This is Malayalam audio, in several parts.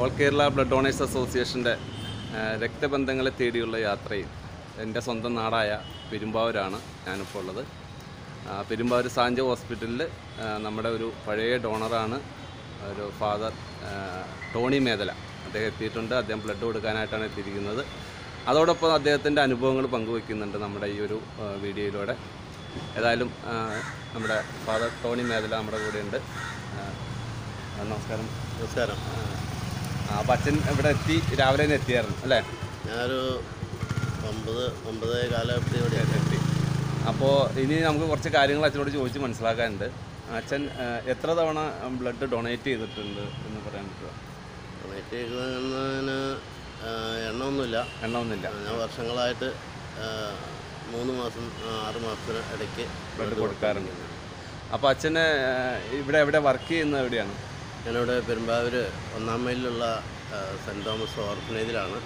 ഓൾ കേരള ബ്ലഡ് ഡോണേഴ്സ് അസോസിയേഷന്റെ രക്തബന്ധങ്ങളെ തേടിയുള്ള യാത്രയിൽ എന്റെ സ്വന്തം നാടായ പെരുമ്പാവൂരാണ് ഞാനിപ്പോൾ ഉള്ളത്. പെരുമ്പാവൂർ സാഞ്ചോ ഹോസ്പിറ്റലിൽ നമ്മുടെ ഒരു പഴയ ഡോണറാണ് ഒരു ഫാദർ ടോണി മേദല അദ്ദേഹം എത്തിയിട്ടുണ്ട്. അദ്ദേഹം ബ്ലഡ് കൊടുക്കാനായിട്ടാണ് എത്തിയിരിക്കുന്നത്. അതോടൊപ്പം അദ്ദേഹത്തിന്റെ അനുഭവങ്ങൾ പങ്കുവയ്ക്കുന്നുണ്ട് നമ്മുടെ ഈ ഒരു വീഡിയോയിലൂടെ. ഏതായാലും നമ്മുടെ ഫാദർ ടോണി മേദല നമ്മുടെ കൂടെയുണ്ട്. നമസ്കാരം. നമസ്കാരം. ആ, അച്ഛൻ ഇവിടെ എത്തി രാവിലെ തന്നെ എത്തിയായിരുന്നു അല്ലേ? ഞാനൊരു ഒമ്പത് ഒമ്പതേ ഇവിടെ എത്തി അപ്പോൾ ഇനി നമുക്ക് കുറച്ച് കാര്യങ്ങൾ അച്ഛനോട് ചോദിച്ച് മനസ്സിലാക്കാനുണ്ട്. അച്ഛൻ എത്ര തവണ ബ്ലഡ് ഡൊണേറ്റ് ചെയ്തിട്ടുണ്ട് എന്ന് പറയാൻ പറ്റുമോ ഡൊണേറ്റ് ചെയ്തതിന് എണ്ണമൊന്നുമില്ല. എണ്ണമൊന്നുമില്ല. ഞാൻ വർഷങ്ങളായിട്ട് മൂന്ന് മാസം ആറ് മാസത്തിന് ഇടയ്ക്ക് ബ്ലഡ് കൊടുക്കാറുണ്ട്. അപ്പോൾ അച്ഛന് ഇവിടെ എവിടെ വർക്ക് ചെയ്യുന്നത് എവിടെയാണ്? ഞാനിവിടെ പെരുമ്പാവൂർ ഒന്നാം മൈലിലുള്ള സെന്റ് തോമസ് ഓർഫനേജിലാണ്.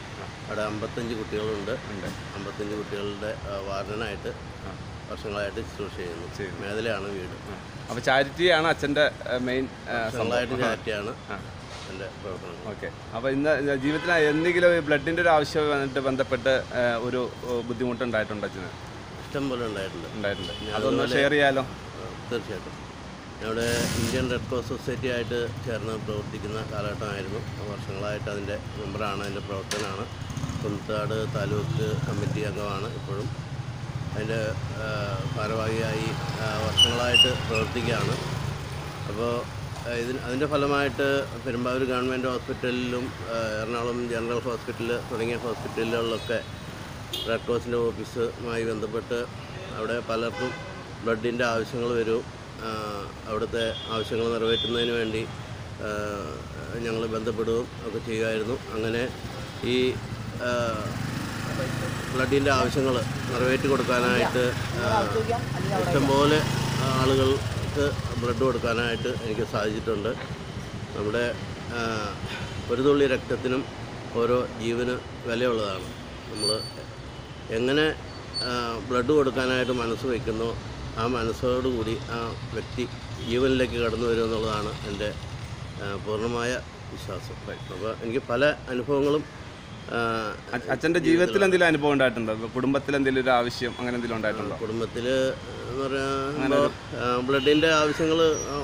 അവിടെ അമ്പത്തഞ്ച് കുട്ടികളുണ്ട്. ഉണ്ട്. അമ്പത്തഞ്ച് കുട്ടികളുടെ വാർഡനായിട്ട് വർഷങ്ങളായിട്ട് ശുശ്രൂഷ ചെയ്യുന്നു. മേഖലയാണ് വീട്. അപ്പോൾ ചാരിറ്റിയാണ് അച്ഛന്റെ മെയിൻ സ്വന്തമായിട്ട് ചാരിറ്റിയാണ് എന്റെ പ്രവർത്തനം ഓക്കെ. അപ്പോൾ ഇന്ന് ജീവിതത്തിൽ എന്തെങ്കിലും ബ്ലഡിന്റെ ഒരു ആവശ്യമായിട്ട് ബന്ധപ്പെട്ട് ഒരു ബുദ്ധിമുട്ടുണ്ടായിട്ടുണ്ടോ അച്ഛന്? ഇഷ്ടം പോലെ ഉണ്ടായിട്ടുണ്ട്. ഉണ്ടായിട്ടുണ്ട്. അതൊന്ന് ഷെയർ ചെയ്യാലോ? തീർച്ചയായിട്ടും. ഇവിടെ ഇന്ത്യൻ റെഡ് ക്രോസ് സൊസൈറ്റി ആയിട്ട് ചേർന്ന് പ്രവർത്തിക്കുന്ന കാലഘട്ടമായിരുന്നു. വർഷങ്ങളായിട്ട് അതിന്റെ മെമ്പറാണ് അതിന്റെ പ്രവർത്തനമാണ് കുന്നത്താട് താലൂക്ക് കമ്മിറ്റി അംഗമാണ് ഇപ്പോഴും. അതിന്റെ ഭാരവാഹിയായി വർഷങ്ങളായിട്ട് പ്രവർത്തിക്കുകയാണ്. അപ്പോൾ ഇതിന് അതിന്റെ ഫലമായിട്ട് പെരുമ്പാവൂർ ഗവൺമെന്റ് ഹോസ്പിറ്റലിലും എറണാകുളം ജനറൽ ഹോസ്പിറ്റൽ തുടങ്ങിയ ഹോസ്പിറ്റലുകളിലൊക്കെ റെഡ് ക്രോസിന്റെ ഓഫീസുമായി ബന്ധപ്പെട്ട് അവിടെ പലർക്കും ബ്ലഡിന്റെ ആവശ്യങ്ങൾ വരും. അവിടുത്തെ ആവശ്യങ്ങൾ നിറവേറ്റുന്നതിന് വേണ്ടി ഞങ്ങൾ ബന്ധപ്പെടുകയും ഒക്കെ ചെയ്യുമായിരുന്നു അങ്ങനെ ഈ ഫ്ലഡിന്റെ ആവശ്യങ്ങൾ നിറവേറ്റി കൊടുക്കാനായിട്ട് ഇഷ്ടംപോലെ ആളുകൾക്ക് ബ്ലഡ് കൊടുക്കാനായിട്ട് എനിക്ക് സാധിച്ചിട്ടുണ്ട്. നമ്മുടെ ഒരു തുള്ളി രക്തത്തിനും ഓരോ ജീവന് വിലയുള്ളതാണ്. നമ്മൾ എങ്ങനെ ബ്ലഡ് കൊടുക്കാനായിട്ട് മനസ്സ് വയ്ക്കുന്നോ ആ മനസ്സോടുകൂടി ആ വ്യക്തി ജീവനിലേക്ക് കടന്നു വരും എന്നുള്ളതാണ് എന്റെ പൂർണമായ വിശ്വാസം. അപ്പോൾ എനിക്ക് പല അനുഭവങ്ങളും അച്ഛന്റെ ജീവിതത്തിൽ എന്തെങ്കിലും അനുഭവം ഉണ്ടായിട്ടുണ്ടോ? കുടുംബത്തിൽ എന്തെങ്കിലും ഒരു ആവശ്യം അങ്ങനെ എന്തെങ്കിലും ഉണ്ടായിട്ടുണ്ടോ? കുടുംബത്തിൽ എന്ന് പറയുമ്പോൾ ബ്ലഡിന്റെ ആവശ്യങ്ങൾ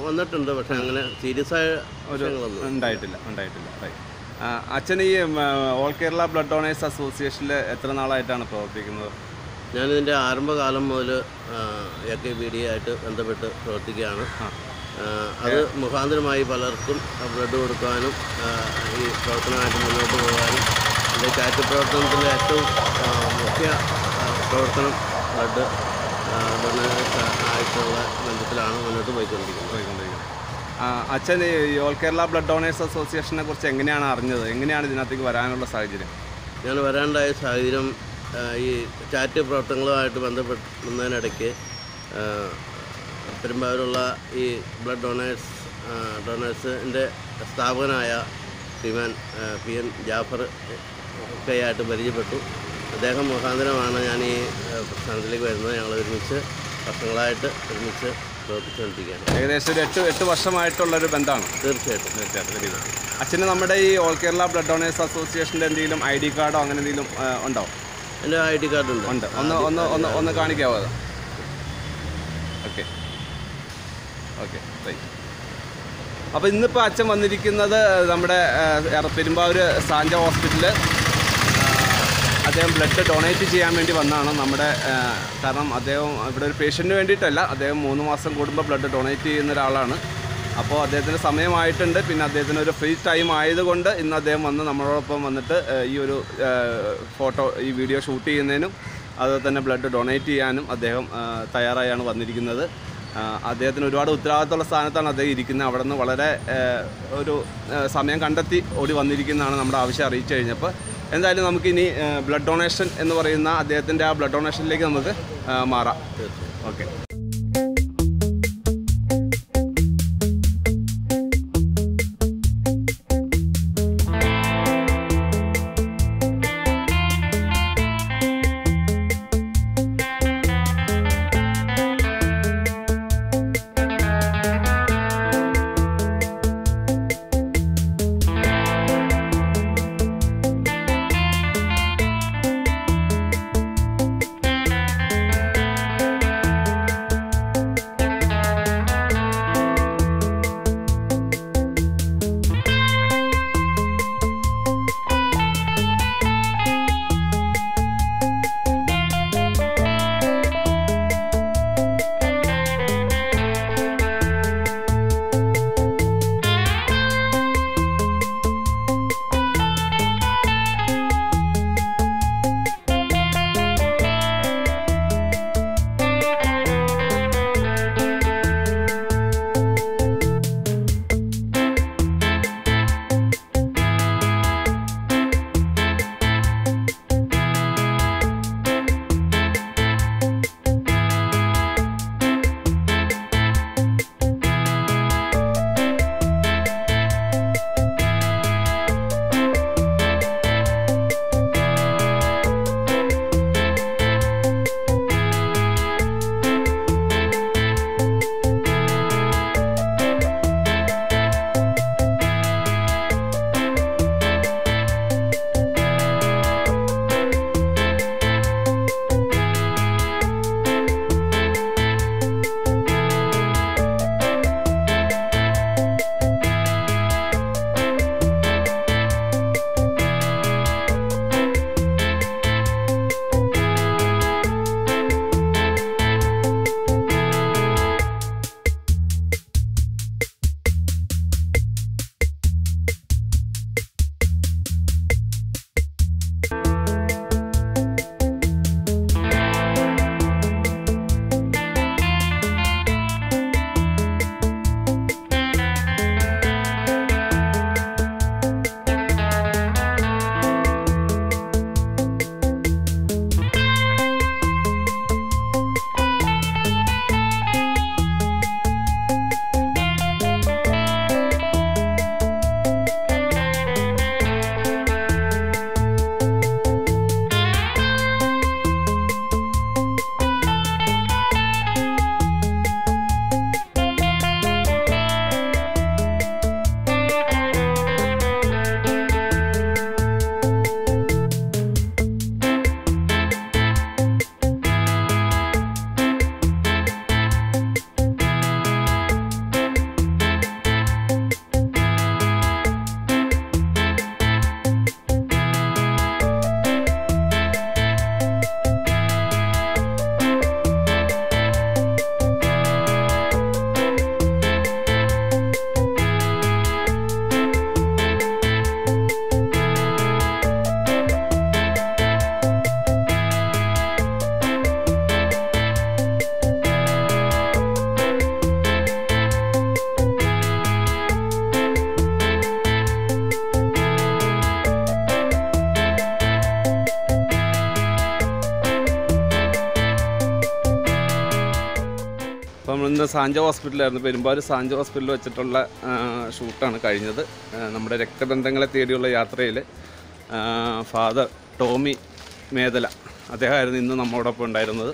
വന്നിട്ടുണ്ട്. പക്ഷേ അങ്ങനെ സീരിയസ് ആയ ഉണ്ടായിട്ടില്ല ഉണ്ടായിട്ടില്ല. അച്ഛൻ ഈ ഓൾ കേരള ബ്ലഡ് ഡോണേഴ്സ് അസോസിയേഷനിൽ എത്ര നാളായിട്ടാണ് പ്രവർത്തിക്കുന്നത്? ഞാനിതിന്റെ ആരംഭകാലം മുതൽ എ കെ ബി ഡി ആയിട്ട് ബന്ധപ്പെട്ട് പ്രവർത്തിക്കുകയാണ്. അത് മുഖാന്തരമായി പലർക്കും ബ്ലഡ് കൊടുക്കാനും ഈ പ്രവർത്തനമായിട്ട് മുന്നോട്ട് പോകാനും എന്റെ ചാറ്റ് പ്രവർത്തനത്തിന്റെ ഏറ്റവും മുഖ്യ പ്രവർത്തനം ബ്ലഡ് ആയിട്ടുള്ള ബന്ധത്തിലാണ് മുന്നോട്ട് പോയിക്കൊണ്ടിരിക്കുന്നത്. പോയിക്കൊണ്ടിരിക്കുന്നത്. അച്ഛൻ ഈ ഓൾ കേരള ബ്ലഡ് ഡോണേഴ്സ് അസോസിയേഷനെ കുറിച്ച് എങ്ങനെയാണ് അറിഞ്ഞത്? എങ്ങനെയാണ് ഇതിനകത്തേക്ക് വരാനുള്ള സാഹചര്യം? ഞാൻ വരാണ്ടായ സാഹചര്യം ഈ ചാറ്റ് പ്രവർത്തനങ്ങളുമായിട്ട് ബന്ധപ്പെടുന്നതിനിടയ്ക്ക് പെരുമ്പാവൂരുള്ള ഈ ബ്ലഡ് ഡൊണേഴ്സ് ഡൊണേഴ്സിന്റെ സ്ഥാപകനായ ശ്രീമാൻ പി എൻ ജാഫർ ഒക്കെയായിട്ട് പരിചയപ്പെട്ടു. അദ്ദേഹം മുഖാന്തരമാണ് ഞാൻ ഈ പ്രസ്ഥാനത്തിലേക്ക് വരുന്നത്. ഞങ്ങൾ ഒരുമിച്ച് വർഷങ്ങളായിട്ട് ഒരുമിച്ച് പ്രവർത്തിച്ചുകൊണ്ടിരിക്കുകയാണ്. ഏകദേശം ഒരു എട്ട് എട്ട് വർഷമായിട്ടുള്ളൊരു ബന്ധമാണ്. തീർച്ചയായിട്ടും. തീർച്ചയായിട്ടും അച്ഛന് നമ്മുടെ ഈ ഓൾ കേരള ബ്ലഡ് ഡൊണേഴ്സ് അസോസിയേഷന്റെ എന്തെങ്കിലും ഐ ഡി കാർഡോ അങ്ങനെ എന്തെങ്കിലും ഉണ്ടോ? എന്റെ ഐ ഡി കാർഡ് ഉണ്ട്. ഉണ്ട്. ഒന്ന് ഒന്ന് ഒന്ന് ഒന്ന് കാണിക്കാവോ അത്? ഓക്കെ. ഓക്കെ അപ്പോൾ ഇന്നിപ്പോൾ അച്ഛൻ വന്നിരിക്കുന്നത് നമ്മുടെ പെരുമ്പാവൂര് പെരുമ്പാവൂർ സാഞ്ച ഹോസ്പിറ്റലിൽ അദ്ദേഹം ബ്ലഡ് ഡൊണേറ്റ് ചെയ്യാൻ വേണ്ടി വന്നതാണ് നമ്മുടെ കാരണം അദ്ദേഹം ഇവിടെ ഒരു പേഷ്യന്റിന് വേണ്ടിയിട്ടല്ല. അദ്ദേഹം മൂന്ന് മാസം കൂടുമ്പോൾ ബ്ലഡ് ഡൊണേറ്റ് ചെയ്യുന്ന ഒരാളാണ്. അപ്പോൾ അദ്ദേഹത്തിന് സമയമായിട്ടുണ്ട്. പിന്നെ അദ്ദേഹത്തിന് ഒരു ഫ്രീ ടൈം ആയതുകൊണ്ട് ഇന്ന് അദ്ദേഹം വന്ന് നമ്മളോടൊപ്പം വന്നിട്ട് ഈ ഒരു ഫോട്ടോ ഈ വീഡിയോ ഷൂട്ട് ചെയ്യുന്നതിനും അതുപോലെ തന്നെ ബ്ലഡ് ഡൊണേറ്റ് ചെയ്യാനും അദ്ദേഹം തയ്യാറായാണ് വന്നിരിക്കുന്നത്. അദ്ദേഹത്തിന് ഒരുപാട് ഉത്തരവാദിത്തമുള്ള സ്ഥാനത്താണ് അദ്ദേഹം ഇരിക്കുന്നത്. അവിടെ നിന്ന് വളരെ ഒരു സമയം കണ്ടെത്തി ഓടി വന്നിരിക്കുന്നതാണ് നമ്മുടെ ആവശ്യം അറിയിച്ചു കഴിഞ്ഞപ്പോൾ. എന്തായാലും നമുക്കിനി ബ്ലഡ് ഡൊണേഷൻ എന്ന് പറയുന്ന അദ്ദേഹത്തിന്റെ ആ ബ്ലഡ് ഡൊണേഷനിലേക്ക് നമുക്ക് മാറാം. ഓക്കെ അപ്പോൾ നമ്മൾ ഇന്ന് സാഞ്ച ഹോസ്പിറ്റലായിരുന്നു. പെരുമ്പാവൂർ സാഞ്ച ഹോസ്പിറ്റലിൽ വെച്ചിട്ടുള്ള ഷൂട്ടാണ് കഴിഞ്ഞത്. നമ്മുടെ രക്തബന്ധങ്ങളെ തേടിയുള്ള യാത്രയിൽ ഫാദർ ടോമി മേദല അദ്ദേഹമായിരുന്നു ഇന്ന് നമ്മോടൊപ്പം ഉണ്ടായിരുന്നത്.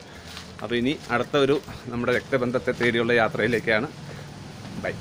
അപ്പോൾ ഇനി അടുത്ത ഒരു നമ്മുടെ രക്തബന്ധത്തെ തേടിയുള്ള യാത്രയിലേക്കാണ്. ബൈ.